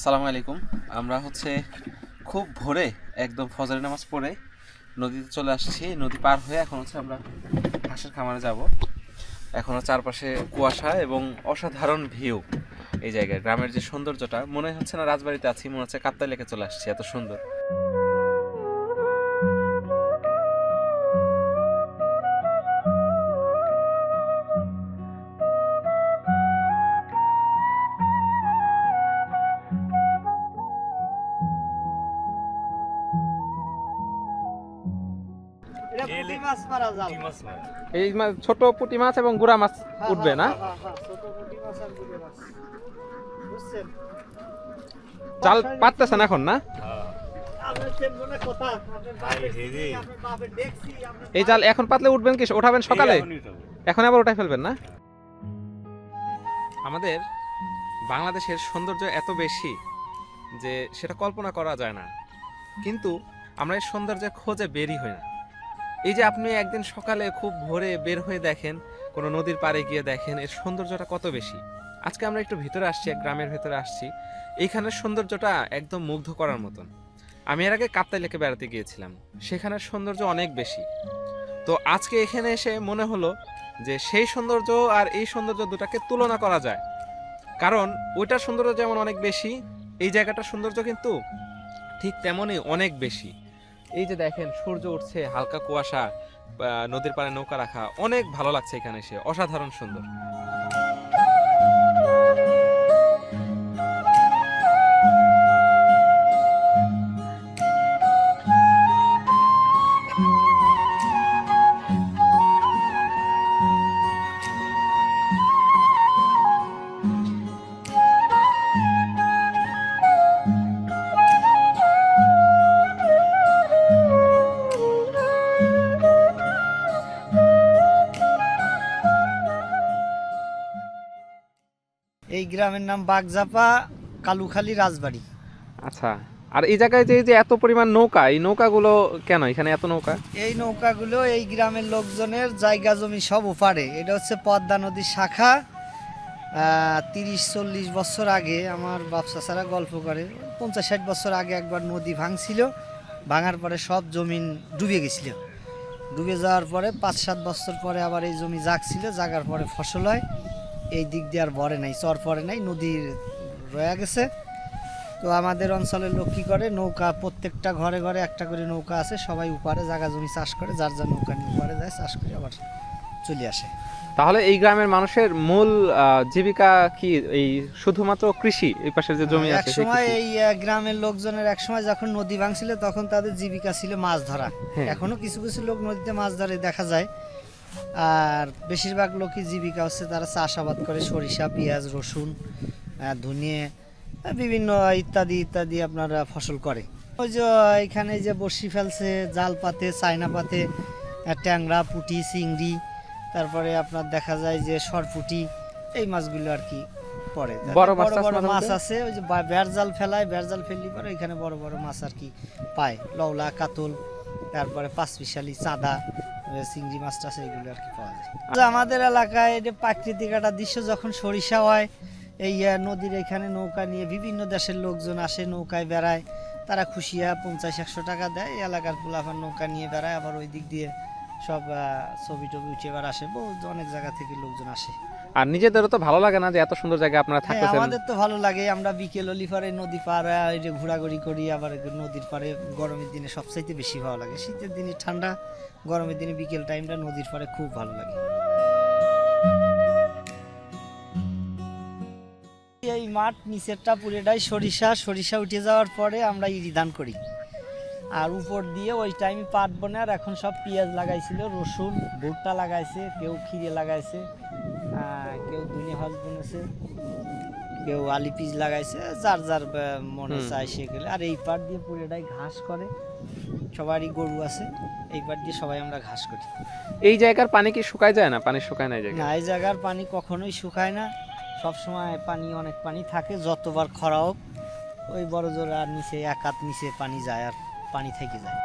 আসসালামু আলাইকুম। আমরা হচ্ছে খুব ভোরে একদম ফজরের নামাজ পড়ে নদীতে চলে আসছি। নদী পার হয়ে এখন হচ্ছে আমরা হাঁসের খামারে যাব। এখনও চারপাশে কুয়াশা এবং অসাধারণ ভিউ এই জায়গায়। গ্রামের যে সৌন্দর্যটা, মনে হচ্ছে না রাজবাড়িতে আছি, মনে হচ্ছে কাপ্তাই লেখে চলে আসছি। এত সুন্দর। পুঁটি মাছ এই ছোট পুঁটি মাছ এবং গুড়া মাছ উঠবে না? হ্যাঁ, হ্যাঁ, হ্যাঁ, ছোট পুঁটি মাছ আর গুঁড়ো মাছ। বুঝছেন? জাল বর্ষায় পাততেছেন এখন না? না এই জাল এখন পাতলে উঠবেন কি? ওঠাবেন সকালে? এখন আবার উঠাই ফেলবেন না? আমাদের বাংলাদেশের সৌন্দর্য এত বেশি যে সেটা কল্পনা করা যায় না। কিন্তু আমরা এই সৌন্দর্যের খোঁজে বেরি হই না। এই যে আপনি একদিন সকালে খুব ভোরে বের হয়ে দেখেন, কোনো নদীর পাড়ে গিয়ে দেখেন, এর সৌন্দর্যটা কত বেশি? আজকে আমরা একটু ভিতরে আসছি, এক গ্রামের ভেতরে আসছি। এইখানের সৌন্দর্যটা একদম মুগ্ধ করার মতন। আমি এর আগে কাপ্তাই লেকে বেড়াতে গিয়েছিলাম। সেখানের সৌন্দর্য অনেক বেশি। তো আজকে এখানে এসে মনে হলো যে সেই সৌন্দর্য আর এই সৌন্দর্য দুটাকে তুলনা করা যায়। কারণ ওইটার সৌন্দর্য যেমন অনেক বেশি, এই জায়গাটার সৌন্দর্য কিন্তু ঠিক তেমনই অনেক বেশি। এই যে দেখেন, সূর্য উঠছে, হালকা কুয়াশা নদীর পাড়ে নৌকা রাখা, অনেক ভালো লাগছে এখানে এসে। অসাধারণ সুন্দর। এই গ্রামের নাম বাগজাপা কালুখালী রাজবাড়ি। আচ্ছা আর এই জায়গায় যে যে এত পরিমাণ নৌকা এই নৌকাগুলো কেন? এখানে এত নৌকা? এই নৌকাগুলো এই গ্রামের লোকজনের জায়গা জমি সব ওপারে। এটা হচ্ছে পদ্মা নদীর শাখা। তিরিশ চল্লিশ বছর আগে আমার বাপসাসারা গল্প করে পঞ্চাশ ষাট বছর আগে একবার নদী ভাঙছিল। ভাঙার পরে সব জমিন ডুবে গেছিল। ডুবে যাওয়ার পরে পাঁচ সাত বছর পরে আবার এই জমি জাগছিল জাগার পরে ফসল হয়। এই দিক দিয়ে আর ভরে নাই চর পরে নাই নদীর রয়ে গেছে। তো আমাদের অঞ্চলের লোক কী করে? নৌকা প্রত্যেকটা ঘরে ঘরে একটা করে নৌকা আছে সবাই উপারে জায়গা জমি চাষ করে যার যার নৌকা নিয়ে উপারে যায় চাষ করে আবার চলে আসে। তাহলে এই গ্রামের মানুষের মূল জীবিকা কি? এই শুধুমাত্র কৃষি এই পাশের যে জমি এক আছে সময় এই গ্রামের লোকজনের এক সময় যখন নদী ভাঙছিল তখন তাদের জীবিকা ছিল মাছ ধরা। হ্যাঁ। এখনও কিছু কিছু লোক নদীতে মাছ ধরে দেখা যায়। আর বেশিরভাগ লোকই জীবিকা হচ্ছে তারা চাষাবাদ করে সরিষা পেঁয়াজ রসুন ধনিয়ে বিভিন্ন ইত্যাদি ইত্যাদি আপনারা ফসল করে। ওই যে এখানে যে বড়শি ফেলছে জাল পাতে চায়না পাতে ট্যাংরা পুঁটি চিংড়ি তারপরে আপনার দেখা যায় যে সরপুটি এই মাছগুলো আর কি পড়ে। বড় বড় বড় মাছ আছে ওই যে বেড় জাল ফেলায় বেড় জাল ফেললি পরে এখানে বড় বড় মাছ আর কি পায়। লওলা কাতল তারপরে পাঁচ পাঁচমিশালি চাঁদা চিংড়ি মাছ টাছ এগুলো আর কি পাওয়া যায়। আমাদের এলাকায় যে প্রাকৃতিক একটা দৃশ্য যখন সরিষা হয়, এই নদীর এখানে নৌকা নিয়ে বিভিন্ন দেশের লোকজন আসে, নৌকায় বেড়ায়। তারা খুশিয়া পঞ্চাশ, একশো টাকা দেয়। এলাকার পোলাফার নৌকা নিয়ে বেড়ায়, আবার ওই দিক দিয়ে সব ছবি টবি উঠে এবার আসে। বহু অনেক জায়গা থেকে লোকজন আসে। আর নিজেদেরও তো ভালো লাগে না যে এত সুন্দর জায়গায় আপনারা হ্যাঁ থাকতেছেন? আমাদের তো ভালো লাগে। আমরা বিকেল হলি পারে নদী পার হয়ে ওই যে ঘোরাঘুরি করি। আবার নদীর পারে গরমের দিনে সবচাইতে বেশি ভালো লাগে। শীতের দিনে ঠান্ডা গরমের দিনে বিকেল টাইমটা নদীর পারে খুব ভালো লাগে। এই মাঠ নিচেরটা পুরেটাই সরিষা। সরিষা উঠে যাওয়ার পরে আমরা ইরি ধান করি। আর উপর দিয়ে ওই টাইমে পাট বনে আর এখন সব পেঁয়াজ লাগাইছিল রসুন ভুট্টা লাগাইছে কেউ খিরে লাগাইছে কেউ দুনি হজ বুনেছে কেউ আলি পিস লাগাইছে যার যার মনে। চায় সেগুলো আর এই পাট দিয়ে পুরোটাই ঘাস করে সবারই গরু আছে এই পাট দিয়ে সবাই আমরা ঘাস করি। এই জায়গার পানি কি শুকায় যায় না? পানি শুকায় না না এই জায়গার পানি কখনোই শুকায় না। সব সময় পানি অনেক পানি থাকে যতবার খরা হোক ওই বড় জোর আর নিচে এক হাত নিচে পানি যায় আর পানি থেকে যায়